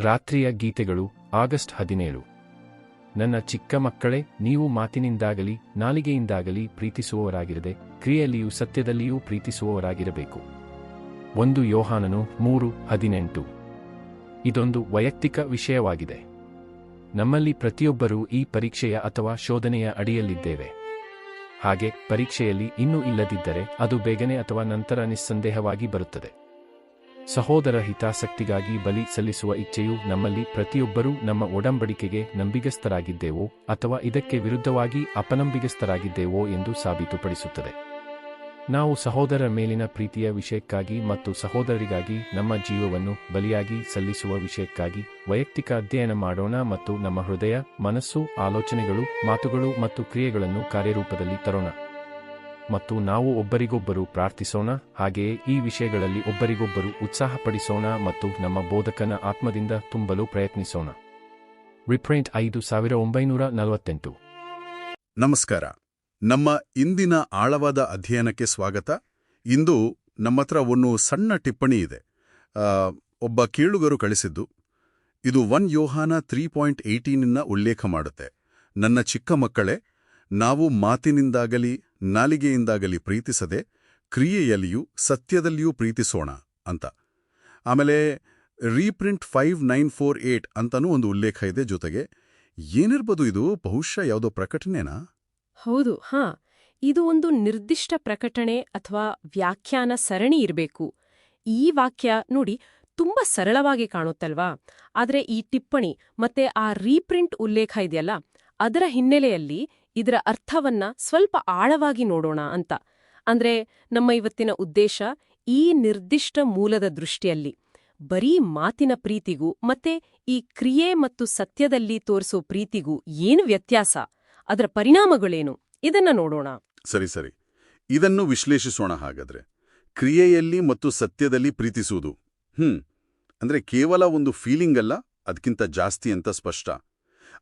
ರಾತ್ರಿಯ ಗೀತೆಗಳು, ಆಗಸ್ಟ್ ಹದಿನೇಳು. ನನ್ನ ಚಿಕ್ಕ ಮಕ್ಕಳೇ, ನೀವು ಮಾತಿನಿಂದಾಗಲಿ, ನಾಲಿಗೆಯಿಂದಾಗಲಿ ಪ್ರೀತಿಸುವವರಾಗಿರದೆ, ಕ್ರಿಯೆಯಲ್ಲಿಯೂ ಸತ್ಯದಲ್ಲಿಯೂ ಪ್ರೀತಿಸುವವರಾಗಿರಬೇಕು. ಒಂದು ಯೋಹಾನನು ಮೂರು, ಹದಿನೆಂಟು. ಇದೊಂದು ವೈಯಕ್ತಿಕ ವಿಷಯವಾಗಿದೆ. ನಮ್ಮಲ್ಲಿ ಪ್ರತಿಯೊಬ್ಬರೂ ಈ ಪರೀಕ್ಷೆಯ ಅಥವಾ ಶೋಧನೆಯ ಅಡಿಯಲ್ಲಿದ್ದೇವೆ. ಹಾಗೆ ಪರೀಕ್ಷೆಯಲ್ಲಿ ಇನ್ನೂ ಇಲ್ಲದಿದ್ದರೆ ಅದು ಬೇಗನೆ ಅಥವಾ ನಂತರ ನಿಸ್ಸಂದೇಹವಾಗಿ ಬರುತ್ತದೆ. ಸಹೋದರ ಹಿತಾಸಕ್ತಿಗಾಗಿ ಬಲಿ ಸಲ್ಲಿಸುವ ಇಚ್ಛೆಯು ನಮ್ಮಲ್ಲಿ ಪ್ರತಿಯೊಬ್ಬರೂ ನಮ್ಮ ಒಡಂಬಡಿಕೆಗೆ ನಂಬಿಗಸ್ತರಾಗಿದ್ದೇವೋ ಅಥವಾ ಇದಕ್ಕೆ ವಿರುದ್ಧವಾಗಿ ಅಪನಂಬಿಗಸ್ತರಾಗಿದ್ದೇವೋ ಎಂದು ಸಾಬೀತುಪಡಿಸುತ್ತದೆ. ನಾವು ಸಹೋದರ ಮೇಲಿನ ಪ್ರೀತಿಯ ವಿಷಯಕ್ಕಾಗಿ ಮತ್ತು ಸಹೋದರರಿಗಾಗಿ ನಮ್ಮ ಜೀವವನ್ನು ಬಲಿಯಾಗಿ ಸಲ್ಲಿಸುವ ವಿಷಯಕ್ಕಾಗಿ ವೈಯಕ್ತಿಕ ಅಧ್ಯಯನ ಮಾಡೋಣ ಮತ್ತು ನಮ್ಮ ಹೃದಯ, ಮನಸ್ಸು, ಆಲೋಚನೆಗಳು, ಮಾತುಗಳು ಮತ್ತು ಕ್ರಿಯೆಗಳನ್ನು ಕಾರ್ಯರೂಪದಲ್ಲಿ ತರೋಣ. ಮತ್ತು ನಾವು ಒಬ್ಬರಿಗೊಬ್ಬರು ಪ್ರಾರ್ಥಿಸೋಣ. ಹಾಗೆಯೇ ಈ ವಿಷಯಗಳಲ್ಲಿ ಒಬ್ಬರಿಗೊಬ್ಬರು ಉತ್ಸಾಹಪಡಿಸೋಣ ಮತ್ತು ನಮ್ಮ ಬೋಧಕನ ಆತ್ಮದಿಂದ ತುಂಬಲು ಪ್ರಯತ್ನಿಸೋಣ. ರಿಪ್ರಿಂಟ್ ಐದು ಸಾವಿರ ಒಂಬೈನೂರ ನಲವತ್ತೆಂಟು. ನಮಸ್ಕಾರ. ನಮ್ಮ ಇಂದಿನ ಆಳವಾದ ಅಧ್ಯಯನಕ್ಕೆ ಸ್ವಾಗತ. ಇಂದು ನಮ್ಮತ್ರ ಒಂದು ಸಣ್ಣ ಟಿಪ್ಪಣಿ ಇದೆ. ಒಬ್ಬ ಕೀಳುಗರು ಕಳಿಸಿದ್ದು, ಇದು ಒನ್ ಯೋಹಾನ ತ್ರೀ ಪಾಯಿಂಟ್ ಏಯ್ಟೀನಿನ ಉಲ್ಲೇಖ ಮಾಡುತ್ತೆ. ನನ್ನ ಚಿಕ್ಕ ಮಕ್ಕಳೇ, ನಾವು ಮಾತಿನಿಂದಾಗಲಿ ನಾಲಿಗೆಯಿಂದಾಗಲಿ ಪ್ರೀತಿಸದೆ ಕ್ರಿಯೆಯಲ್ಲಿಯೂ ಸತ್ಯದಲ್ಲಿಯೂ ಪ್ರೀತಿಸೋಣ ಅಂತ. ಆಮೇಲೆ reprint five nine four eight ಅಂತನೂ ಒಂದು ಉಲ್ಲೇಖ ಇದೆ ಜೊತೆಗೆ. ಏನಿರ್ಬೋದು ಇದು? ಬಹುಶಃ ಯಾವುದೋ ಪ್ರಕಟಣೆನಾ? ಹೌದು, ಹಾ. ಇದು ಒಂದು ನಿರ್ದಿಷ್ಟ ಪ್ರಕಟಣೆ ಅಥವಾ ವ್ಯಾಖ್ಯಾನ ಸರಣಿ ಇರಬೇಕು. ಈ ವಾಕ್ಯ ನೋಡಿ ತುಂಬಾ ಸರಳವಾಗಿ ಕಾಣುತ್ತಲ್ವಾ? ಆದರೆ ಈ ಟಿಪ್ಪಣಿ ಮತ್ತೆ ಆ ರೀಪ್ರಿಂಟ್ ಉಲ್ಲೇಖ ಇದೆಯಲ್ಲ ಅದರ ಹಿನ್ನೆಲೆಯಲ್ಲಿ ಇದರ ಅರ್ಥವನ್ನ ಸ್ವಲ್ಪ ಆಳವಾಗಿ ನೋಡೋಣ ಅಂತ. ಅಂದ್ರೆ ನಮ್ಮ ಇವತ್ತಿನ ಉದ್ದೇಶ ಈ ನಿರ್ದಿಷ್ಟ ಮೂಲದ ದೃಷ್ಟಿಯಲ್ಲಿ ಬರೀ ಮಾತಿನ ಪ್ರೀತಿಗೂ ಮತ್ತೆ ಈ ಕ್ರಿಯೆ ಮತ್ತು ಸತ್ಯದಲ್ಲಿ ತೋರಿಸೋ ಪ್ರೀತಿಗೂ ಏನು ವ್ಯತ್ಯಾಸ? ಅದರ ಪರಿಣಾಮಗಳೇನು? ಇದನ್ನ ನೋಡೋಣ. ಸರಿ ಸರಿ. ಇದನ್ನು ವಿಶ್ಲೇಷಿಸೋಣ ಹಾಗಾದ್ರೆ. ಕ್ರಿಯೆಯಲ್ಲಿ ಮತ್ತು ಸತ್ಯದಲ್ಲಿ ಪ್ರೀತಿಸುವುದು. ಹ್ಮ್. ಅಂದ್ರೆ ಕೇವಲ ಒಂದು ಫೀಲಿಂಗ್ ಅಲ್ಲ, ಅದಕ್ಕಿಂತ ಜಾಸ್ತಿ ಅಂತ ಸ್ಪಷ್ಟ.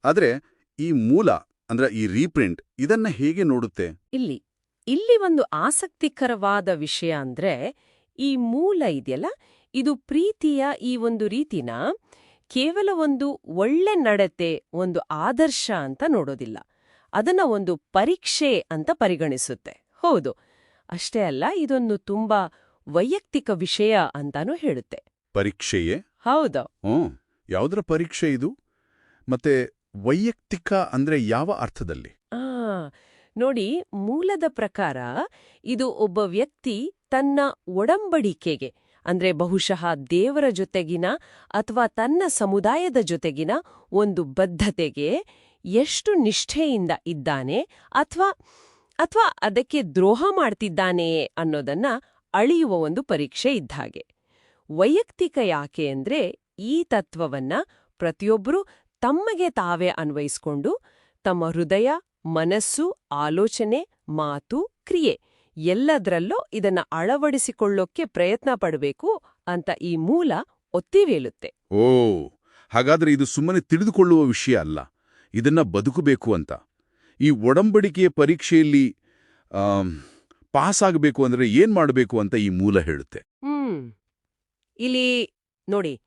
ಆದ್ರೆ ಈ ಮೂಲ ಅಂದ್ರೆ ಈ ರೀಪ್ರಿಂಟ್ ಇದನ್ನ ಹೇಗೆ ನೋಡುತ್ತೆ? ಇಲ್ಲಿ ಇಲ್ಲಿ ಒಂದು ಆಸಕ್ತಿಕರವಾದ ವಿಷಯ ಅಂದ್ರೆ ಈ ಮೂಲ ಇದೆಯಲ್ಲ ಇದು ಪ್ರೀತಿಯ ಈ ಒಂದು ರೀತಿನ ಕೇವಲ ಒಂದು ಒಳ್ಳೆ ನಡತೆ ಒಂದು ಆದರ್ಶ ಅಂತ ನೋಡೋದಿಲ್ಲ. ಅದನ್ನ ಒಂದು ಪರೀಕ್ಷೆ ಅಂತ ಪರಿಗಣಿಸುತ್ತೆ. ಹೌದು. ಅಷ್ಟೇ ಅಲ್ಲ ಇದೊಂದು ತುಂಬಾ ವೈಯಕ್ತಿಕ ವಿಷಯ ಅಂತಾನೂ ಹೇಳುತ್ತೆ. ಪರೀಕ್ಷೆಯೇ? ಹೌದು. ಯಾವುದರ ಪರೀಕ್ಷೆ ಇದು? ಮತ್ತೆ ವೈಯಕ್ತಿಕ ಅಂದ್ರೆ ಯಾವ ಅರ್ಥದಲ್ಲಿ? ನೋಡಿ ಮೂಲದ ಪ್ರಕಾರ ಇದು ಒಬ್ಬ ವ್ಯಕ್ತಿ ತನ್ನ ಒಡಂಬಡಿಕೆಗೆ, ಅಂದ್ರೆ ಬಹುಶಃ ದೇವರ ಜೊತೆಗಿನ ಅಥವಾ ತನ್ನ ಸಮುದಾಯದ ಜೊತೆಗಿನ ಒಂದು ಬದ್ಧತೆಗೆ ಎಷ್ಟು ನಿಷ್ಠೆಯಿಂದ ಇದ್ದಾನೆ ಅಥವಾ ಅಥವಾ ಅದಕ್ಕೆ ದ್ರೋಹ ಮಾಡ್ತಿದ್ದಾನೆಯೇ ಅನ್ನೋದನ್ನ ಅಳಿಯುವ ಒಂದು ಪರೀಕ್ಷೆ ಇದ್ದಾಗೆ ವೈಯಕ್ತಿಕ ಯಾಕೆ ಅಂದ್ರೆ ಈ ತತ್ವವನ್ನ ಪ್ರತಿಯೊಬ್ಬರೂ ತಮಗೆ ತಾವೇ ಅನ್ವಯಿಸ್ಕೊಂಡು ತಮ್ಮ ಹೃದಯ ಮನಸ್ಸು ಆಲೋಚನೆ ಮಾತು ಕ್ರಿಯೆ ಎಲ್ಲದರಲ್ಲೂ ಇದನ್ನ ಅಳವಡಿಸಿಕೊಳ್ಳೋಕ್ಕೆ ಪ್ರಯತ್ನ ಪಡಬೇಕು ಅಂತ ಈ ಮೂಲ ಒತ್ತಿವೇಳುತ್ತೆ ಓ ಹಾಗಾದ್ರೆ ಇದು ಸುಮ್ಮನೆ ತಿಳಿದುಕೊಳ್ಳುವ ವಿಷಯ ಅಲ್ಲ. ಇದನ್ನ ಬದುಕಬೇಕು ಅಂತ. ಈ ಒಡಂಬಡಿಕೆಯ ಪರೀಕ್ಷೆಯಲ್ಲಿ ಪಾಸ್ ಆಗಬೇಕು ಅಂದ್ರೆ ಏನ್ ಮಾಡಬೇಕು ಅಂತ ಈ ಮೂಲ ಹೇಳುತ್ತೆ. ಹ್ಮ್. ಇಲ್ಲಿ ನೋಡಿ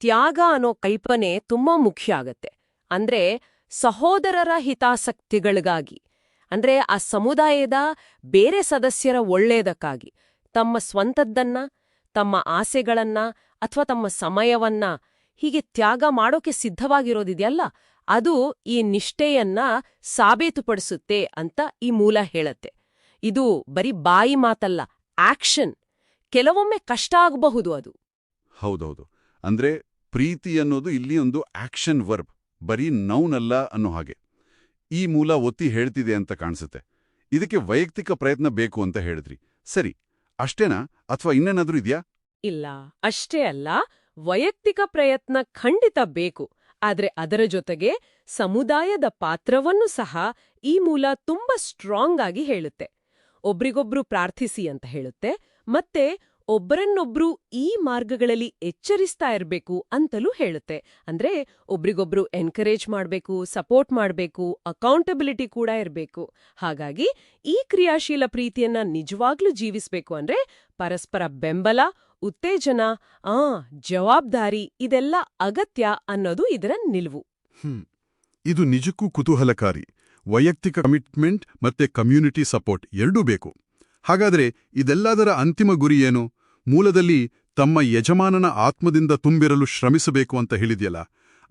ತ್ಯಾಗ ಅನ್ನೋ ಕಲ್ಪನೆ ತುಂಬಾ ಮುಖ್ಯ ಆಗತ್ತೆ. ಅಂದ್ರೆ ಸಹೋದರರ ಹಿತಾಸಕ್ತಿಗಳಿಗಾಗಿ, ಅಂದ್ರೆ ಆ ಸಮುದಾಯದ ಬೇರೆ ಸದಸ್ಯರ ಒಳ್ಳೆಯದಕ್ಕಾಗಿ ತಮ್ಮ ಸ್ವಂತದ್ದನ್ನ, ತಮ್ಮ ಆಸೆಗಳನ್ನ ಅಥವಾ ತಮ್ಮ ಸಮಯವನ್ನ ಹೀಗೆ ತ್ಯಾಗ ಮಾಡೋಕೆ ಸಿದ್ಧವಾಗಿರೋದಿದೆಯಲ್ಲ, ಅದು ಈ ನಿಷ್ಠೆಯನ್ನ ಸಾಬೀತುಪಡಿಸುತ್ತೆ ಅಂತ ಈ ಮೂಲ ಹೇಳತ್ತೆ. ಇದು ಬರೀ ಬಾಯಿ ಮಾತಲ್ಲ, ಆಕ್ಷನ್. ಕೆಲವೊಮ್ಮೆ ಕಷ್ಟ ಆಗಬಹುದು ಅದು. ಹೌದೌದು. ಅಂದ್ರೆ ಪ್ರೀತಿ ಅನ್ನೋದು ಇಲ್ಲಿ ಒಂದು ಆಕ್ಷನ್ ವರ್ಬ್, ಬರೀ ನೌನಲ್ಲ ಅನ್ನೋ ಹಾಗೆ. ಈ ಮೂಲ ಒತ್ತಿ ಹೇಳ್ತಿದೆ ಅಂತ ಕಾಣಿಸುತ್ತೆ. ಇದಕ್ಕೆ ವೈಯಕ್ತಿಕ ಪ್ರಯತ್ನ ಬೇಕು ಅಂತ ಹೇಳಿದ್ರಿ. ಸರಿ, ಅಷ್ಟೇನಾ? ಅಥವಾ ಇನ್ನೇನಾದ್ರೂ ಇದೆಯಾ? ಇಲ್ಲ, ಅಷ್ಟೇ ಅಲ್ಲ, ವೈಯಕ್ತಿಕ ಪ್ರಯತ್ನ ಖಂಡಿತ ಬೇಕು. ಆದ್ರೆ ಅದರ ಜೊತೆಗೆ ಸಮುದಾಯದ ಪಾತ್ರವನ್ನು ಸಹ ಈ ಮೂಲ ತುಂಬಾ ಸ್ಟ್ರಾಂಗ್ ಆಗಿ ಹೇಳುತ್ತೆ. ಒಬ್ರಿಗೊಬ್ರು ಪ್ರಾರ್ಥಿಸಿ ಅಂತ ಹೇಳುತ್ತೆ, ಮತ್ತೆ ಒಬ್ಬರನ್ನೊಬ್ರು ಈ ಮಾರ್ಗಗಳಲ್ಲಿ ಎಚ್ಚರಿಸ್ತಾ ಇರಬೇಕು ಅಂತಲೂ ಹೇಳುತ್ತೆ. ಅಂದ್ರೆ ಒಬ್ರಿಗೊಬ್ರು ಎನ್ಕರೇಜ್ ಮಾಡಬೇಕು ಸಪೋರ್ಟ್ ಮಾಡಬೇಕು ಅಕೌಂಟಬಿಲಿಟಿ ಕೂಡ ಇರಬೇಕು. ಹಾಗಾಗಿ ಈ ಕ್ರಿಯಾಶೀಲ ಪ್ರೀತಿಯನ್ನ ನಿಜವಾಗ್ಲೂ ಜೀವಿಸ್ಬೇಕು ಅಂದ್ರೆ ಪರಸ್ಪರ ಬೆಂಬಲ, ಉತ್ತೇಜನ, ಆ, ಜವಾಬ್ದಾರಿ ಇದೆಲ್ಲ ಅಗತ್ಯ ಅನ್ನೋದು ಇದರ ನಿಲುವು. ಇದು ನಿಜಕ್ಕೂ ಕುತೂಹಲಕಾರಿ. ವೈಯಕ್ತಿಕ ಕಮಿಟ್ಮೆಂಟ್ ಮತ್ತೆ ಕಮ್ಯುನಿಟಿ ಸಪೋರ್ಟ್ ಎರಡೂ ಬೇಕು. ಹಾಗಾದ್ರೆ ಇದೆಲ್ಲದರ ಅಂತಿಮ ಗುರಿ ಏನು? ಮೂಲದಲ್ಲಿ ತಮ್ಮ ಯಜಮಾನನ ಆತ್ಮದಿಂದ ತುಂಬಿರಲು ಶ್ರಮಿಸಬೇಕು ಅಂತ ಹೇಳಿದ್ಯಲ್ಲ,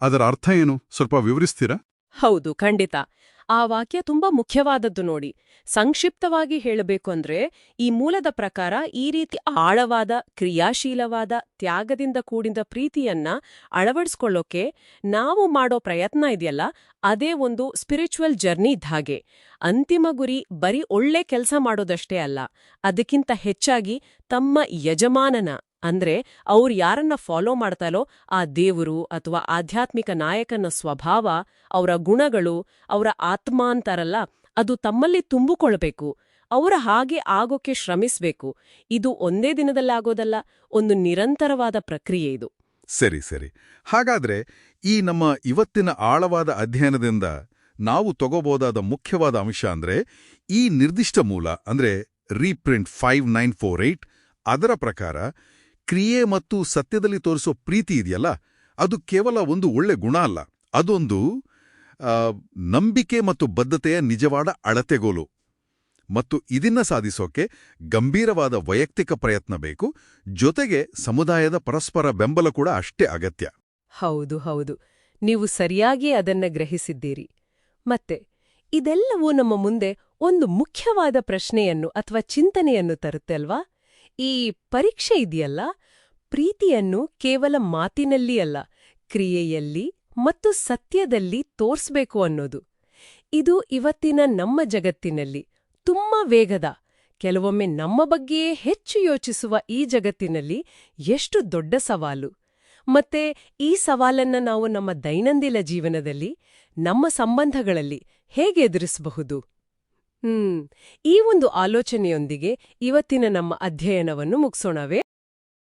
ಅದರ ಅರ್ಥ ಏನು? ಸ್ವಲ್ಪ ವಿವರಿಸ್ತೀರಾ? ಹೌದು, ಖಂಡಿತ. ಆ ವಾಕ್ಯ ತುಂಬಾ ಮುಖ್ಯವಾದದ್ದು ನೋಡಿ. ಸಂಕ್ಷಿಪ್ತವಾಗಿ ಹೇಳಬೇಕು ಅಂದ್ರೆ, ಈ ಮೂಲದ ಪ್ರಕಾರ ಈ ರೀತಿ ಆಳವಾದ, ಕ್ರಿಯಾಶೀಲವಾದ, ತ್ಯಾಗದಿಂದ ಕೂಡಿದ ಪ್ರೀತಿಯನ್ನ ಅಳವಡಿಸ್ಕೊಳ್ಳೋಕೆ ನಾವು ಮಾಡೋ ಪ್ರಯತ್ನ ಇದೆಯಲ್ಲ, ಅದೇ ಒಂದು ಸ್ಪಿರಿಚುವಲ್ ಜರ್ನಿ ಇದ್ದ ಹಾಗೆ. ಅಂತಿಮ ಗುರಿ ಬರೀ ಒಳ್ಳೆ ಕೆಲಸ ಮಾಡೋದಷ್ಟೇ ಅಲ್ಲ, ಅದಕ್ಕಿಂತ ಹೆಚ್ಚಾಗಿ ತಮ್ಮ ಯಜಮಾನನ ಅಂದ್ರೆ ಅವ್ರು ಯಾರನ್ನ ಫಾಲೋ ಮಾಡ್ತಾಲೋ ಆ ದೇವರು ಅಥವಾ ಆಧ್ಯಾತ್ಮಿಕ ನಾಯಕನ ಸ್ವಭಾವ, ಅವರ ಗುಣಗಳು, ಅವರ ಆತ್ಮ ಅಂತಾರಲ್ಲ, ಅದು ತಮ್ಮಲ್ಲಿ ತುಂಬಿಕೊಳ್ಬೇಕು. ಅವರ ಹಾಗೆ ಆಗೋಕೆ ಶ್ರಮಿಸಬೇಕು. ಇದು ಒಂದೇ ದಿನದಲ್ಲಾಗೋದಲ್ಲ ಒಂದು ನಿರಂತರವಾದ ಪ್ರಕ್ರಿಯೆ ಇದು. ಸರಿ ಸರಿ. ಹಾಗಾದ್ರೆ ಈ ನಮ್ಮ ಇವತ್ತಿನ ಆಳವಾದ ಅಧ್ಯಯನದಿಂದ ನಾವು ತಗೋಬೋದಾದ ಮುಖ್ಯವಾದ ಅಂಶ ಅಂದ್ರೆ ಈ ನಿರ್ದಿಷ್ಟ ಮೂಲ ಅಂದ್ರೆ ರೀಪ್ರಿಂಟ್ ಫೈವ್ ನೈನ್ ಫೋರ್ ಅದರ ಪ್ರಕಾರ ಕ್ರಿಯೆ ಮತ್ತು ಸತ್ಯದಲ್ಲಿ ತೋರಿಸೋ ಪ್ರೀತಿ ಇದೆಯಲ್ಲ, ಅದು ಕೇವಲ ಒಂದು ಒಳ್ಳೆ ಗುಣ ಅಲ್ಲ. ಅದೊಂದು ನಂಬಿಕೆ ಮತ್ತು ಬದ್ಧತೆಯ ನಿಜವಾದ ಅಳತೆಗೋಲು. ಮತ್ತು ಇದನ್ನ ಸಾಧಿಸೋಕೆ ಗಂಭೀರವಾದ ವೈಯಕ್ತಿಕ ಪ್ರಯತ್ನ ಬೇಕು, ಜೊತೆಗೆ ಸಮುದಾಯದ ಪರಸ್ಪರ ಬೆಂಬಲ ಕೂಡ ಅಷ್ಟೇ ಅಗತ್ಯ. ಹೌದು ಹೌದು. ನೀವು ಸರಿಯಾಗಿ ಅದನ್ನ ಗ್ರಹಿಸಿದ್ದೀರಿ. ಮತ್ತೆ, ಇದೆಲ್ಲವೂ ನಮ್ಮ ಮುಂದೆ ಒಂದು ಮುಖ್ಯವಾದ ಪ್ರಶ್ನೆಯನ್ನು ಅಥವಾ ಚಿಂತನೆಯನ್ನು ತರುತ್ತೆ ಅಲ್ವಾ? ಈ ಪರೀಕ್ಷೆ ಇದೆಯಲ್ಲ? ಪ್ರೀತಿಯನ್ನು ಕೇವಲ ಮಾತಿನಲ್ಲಿ ಅಲ್ಲ, ಕ್ರಿಯೆಯಲ್ಲಿ ಮತ್ತು ಸತ್ಯದಲ್ಲಿ ತೋರ್ಸ್ಬೇಕು ಅನ್ನೋದು. ಇದು ಇವತ್ತಿನ ನಮ್ಮ ಜಗತ್ತಿನಲ್ಲಿ ತುಂಬಾ ವೇಗದ, ಕೆಲವೊಮ್ಮೆ ನಮ್ಮ ಬಗ್ಗೆಯೇ ಹೆಚ್ಚು ಯೋಚಿಸುವ ಈ ಜಗತ್ತಿನಲ್ಲಿ ಎಷ್ಟು ದೊಡ್ಡ ಸವಾಲು. ಮತ್ತೆ ಈ ಸವಾಲನ್ನ ನಾವು ನಮ್ಮ ದೈನಂದಿನ ಜೀವನದಲ್ಲಿ, ನಮ್ಮ ಸಂಬಂಧಗಳಲ್ಲಿ ಹೇಗೆ ಎದುರಿಸಬಹುದು? ಈ ಒಂದು ಆಲೋಚನೆಯೊಂದಿಗೆ ಇವತ್ತಿನ ನಮ್ಮ ಅಧ್ಯಯನವನ್ನು ಮುಗಿಸೋಣವೇ?